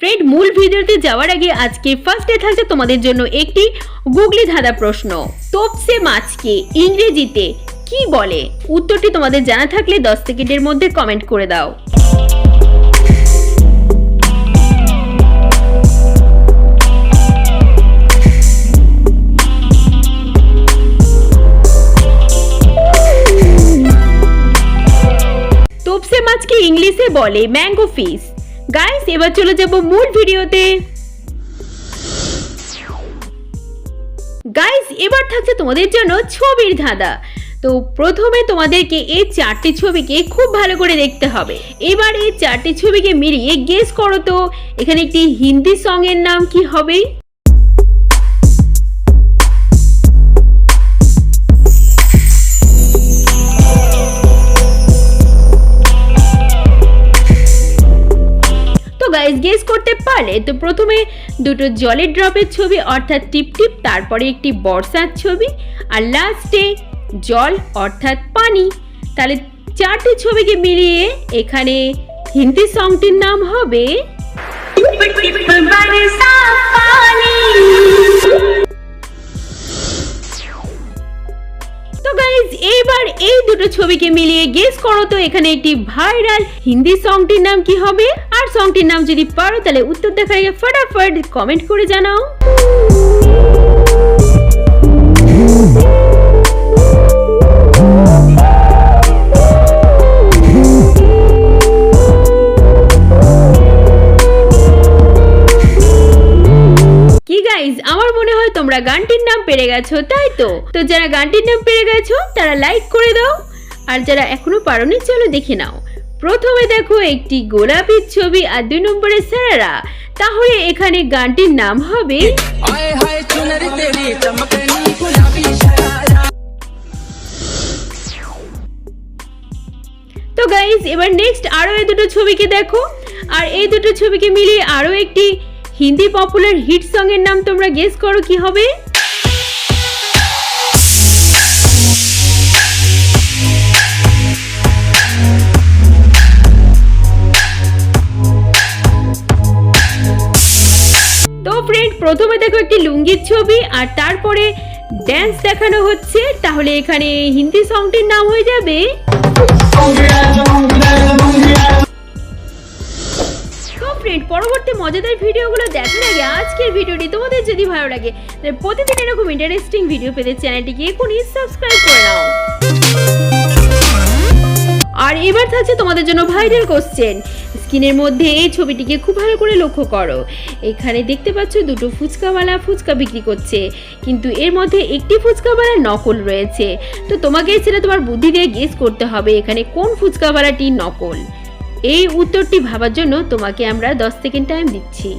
Friend মূল ভিডিওতে যাওয়ার আগে আজকে ফার্স্টে থাকছে তোমাদের জন্য একটি গুগলি ধাঁধা প্রশ্ন। তোপসে মাছকে ইংরেজিতে কি বলে? উত্তরটি তোমাদের জানা থাকলে দশ সেকেন্ডের মধ্যে কমেন্ট করে দাও। তোপসে মাছকে ইংলিশে বলে ম্যাঙ্গো ফিশ গাইস এবার চলে যাব মূল ভিডিওতে। গাইস এবার থাকছে তোমাদের জন্য ছবির ধাঁধা। তো প্রথমে তোমাদেরকে এই চারটি ছবিকে খুব ভালো করে দেখতে হবে। এবার এই চারটি ছবিকে মিলিয়ে গেস করো তো, এখানে একটি হিন্দি সং এর নাম কি হবে? তো গাইস গেস করতে পারলে তো প্রথমে দুটো জলের ড্রপের ছবি, অর্থাৎ টিপ টিপ, তারপরে একটি বর্ষার ছবি, আর লাস্টে জল, অর্থাৎ পানি। তাহলে চারটি ছবিকে মিলিয়ে এখানে হিন্দি সংটির নাম হবে গাইজ এইবার এই দুটো ছবিকে মিলিয়ে গেস করো তো, এখানে একটি ভাইরাল হিন্দি সংটির নাম কি হবে? আর সংটির নাম যদি পারো, তাহলে উত্তর দেখার আগে ফটাফট কমেন্ট করে জানাও। আমার মনে হয় তোমরা গানটির নাম পেরে গেছো, তাই তো? তো যারা গানটির নাম পেরে গেছো, তারা লাইক করে দাও। আর যারা এখনও পারোনি, চলো দেখে নাও। প্রথমে দেখো একটি গোলাপির ছবি আর দুই নম্বরে সেরারা তাহলে এখানে গানটির নাম হবে তো গাইজ এবার নেক্সট আরও এই দুটো ছবিকে দেখো। আর এই দুটো ছবিকে মিলিয়ে আরও একটি হিন্দি পপুলার হিট সং এর নাম তোমরা গেস করো কি হবে? একটি লুঙ্গির ছবি আর তারপরে ড্যান্স দেখানো হচ্ছে, তাহলে এখানে হিন্দি সংটির নাম হয়ে যাবে। পরবর্তী মজাদার ভিডিওগুলো দেখার আগে আজকের ভিডিওটি তোমাদের যদি ভালো লাগে প্রতিদিন এরকম ইন্টারেস্টিং ভিডিও পেতে চ্যানেলটিকে এখনই সাবস্ক্রাইব করে নাও। থাকছে তোমাদের জন্য ভাইরাল কোশ্চেন স্ক্রিনের মধ্যে এই ছবিটিকে খুব ভালো করে লক্ষ্য করো। এখানে দেখতে পাচ্ছ দুটো ফুচকাওয়ালা ফুচকা বিক্রি করছে। কিন্তু এর মধ্যে একটি ফুচকাওয়ালা নকল রয়েছে। তো তোমাকে সেটা তোমার বুদ্ধি দিয়ে গেস করতে হবে এখানে কোন ফুচকাওয়ালাটি নকল। এই উত্তরটি ভাবার জন্য তোমাকে আমরা দশ সেকেন্ড টাইম দিচ্ছি।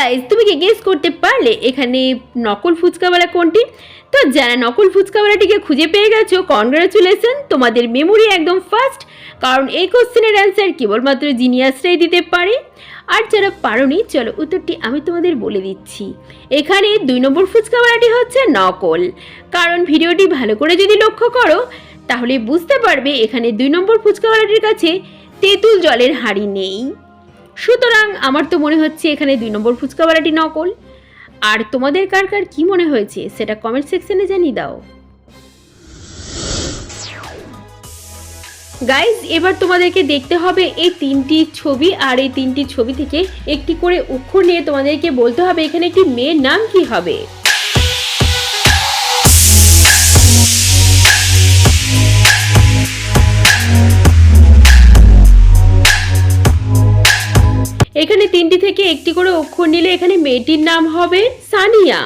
গাইজ তুমি কি গেস করতে পারলে এখানে নকল ফুচকাওয়ালা কোনটি? তো যারা নকল ফুচকাওয়ালাটিকে খুঁজে পেয়ে গেছো কনগ্রাচুলেশন তোমাদের মেমোরি একদম ফার্স্ট কারণ এই কোশ্চেনের অ্যান্সার কেবলমাত্র জিনিয়াসরাই দিতে পারে। আর যারা পারোনি, চলো উত্তরটি আমি তোমাদের বলে দিচ্ছি। এখানে দুই নম্বর ফুচকাওয়ালাটি হচ্ছে নকল। কারণ ভিডিওটি ভালো করে যদি লক্ষ্য করো, তাহলে বুঝতে পারবে এখানে দুই নম্বর ফুচকাওয়ালাটির কাছে তেঁতুল জলের হাঁড়ি নেই। সুতরাং আমার তো মনে হচ্ছে এখানে দুই নম্বর ফুচকাওয়ালাটি নকল। আর তোমাদের কার কার কী মনে হয়েছে, সেটা কমেন্ট সেকশনে জানিয়ে দাও। গাইজ এবার তোমাদেরকে দেখতে হবে এই তিনটি ছবি, আর এই তিনটি ছবি থেকে একটি করে অক্ষর নিয়ে তোমাদেরকে বলতে হবে এখানে একটি মেয়ের নাম কি হবে। থেকে একটি করে অক্ষর নিলে এখানে মেয়েটির নাম হবে সানিয়া।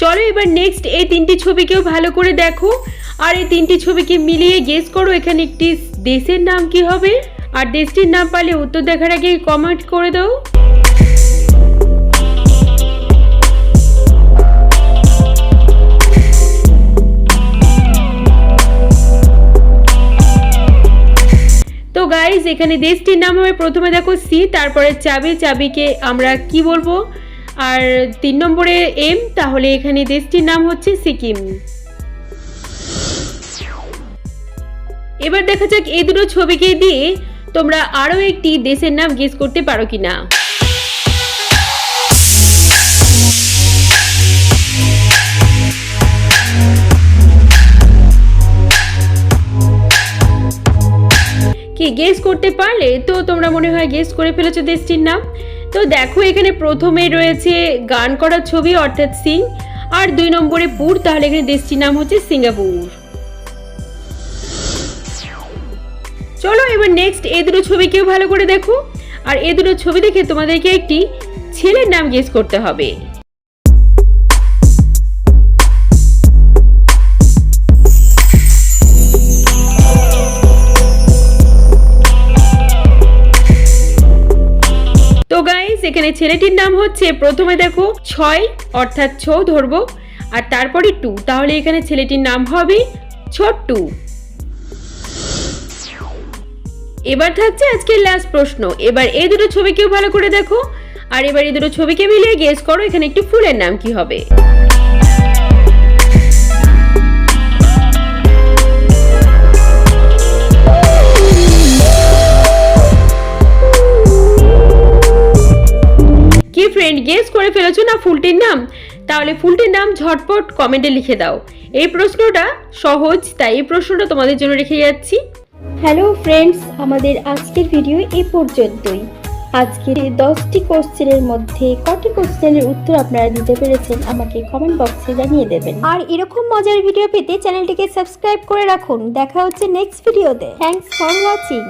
চলো এবার নেক্সট এই তিনটি ছবিকেও ভালো করে দেখো। আর এই তিনটি ছবিকে মিলিয়ে গেস করো এখানে একটি দেশের নাম কি হবে। আর দেশটির নাম পারলে উত্তর দেখার আগে কমেন্ট করে দাও। এখানে দেশটির নাম হবে প্রথমে দেখো সি, তারপরে চাবি, চাবিকে আমরা কি বলব? আর তিন নম্বরে এম, তাহলে এখানে দেশটির নাম হচ্ছে সিকিম। এবার দেখা যাক এই দুটো ছবিকে দিয়ে তোমরা আরও একটি দেশের নাম গেস করতে পারো কিনা। কি গেস করতে পারলে? তো তোমরা মনে হয় গেস করে ফেলেছো দেশটির নাম। তো দেখো, এখানে প্রথমে রয়েছে গান করা ছবি, অর্থাৎ সিং আর দুই নম্বরে পুর তাহলে এখানে দেশটির নাম হচ্ছে সিঙ্গাপুর। চলো, এবার নেক্সট এই দুটো ছবিকেও ভালো করে দেখো। আর এই দুটো ছবি দেখে তোমাদেরকে একটি ছেলের নাম গেস করতে হবে। এখানে ছেলেটির নাম হচ্ছে প্রথমে দেখো ছয়, অর্থাৎ ছ ধরবো, আর তারপরে টু। তাহলে এখানে ছেলেটির নাম হবে ছোট্টু। এবার থাকছে আজকের লাস্ট প্রশ্ন। এবার এই দুটো ছবিকেও ভালো করে দেখো, আর এবার এই দুটো ছবিকে মিলিয়ে গেস করো, এখানে একটি ফুলের নাম কি হবে। ফ্রেন্ড গেস করে ফেলেছো না ফুলটির নাম? তাহলে ফুলটির নাম ঝটপট কমেন্টে লিখে দাও। এই প্রশ্নটা সহজ তাই এই প্রশ্নটা তোমাদের জন্য রেখে যাচ্ছি। হ্যালো ফ্রেন্ডস আমাদের আজকের ভিডিও এ পর্যন্তই। আজকের এই দশটি কোশ্চেনের মধ্যে কটি কোশ্চেনের উত্তর আপনারা দিতে পেরেছেন আমাকে কমেন্ট বক্সে জানিয়ে দেবেন। আর এরকম মজার ভিডিও পেতে চ্যানেলটিকে সাবস্ক্রাইব করে রাখুন। দেখা হচ্ছে নেক্সট ভিডিওতে থ্যাঙ্কস ফর ওয়াচিং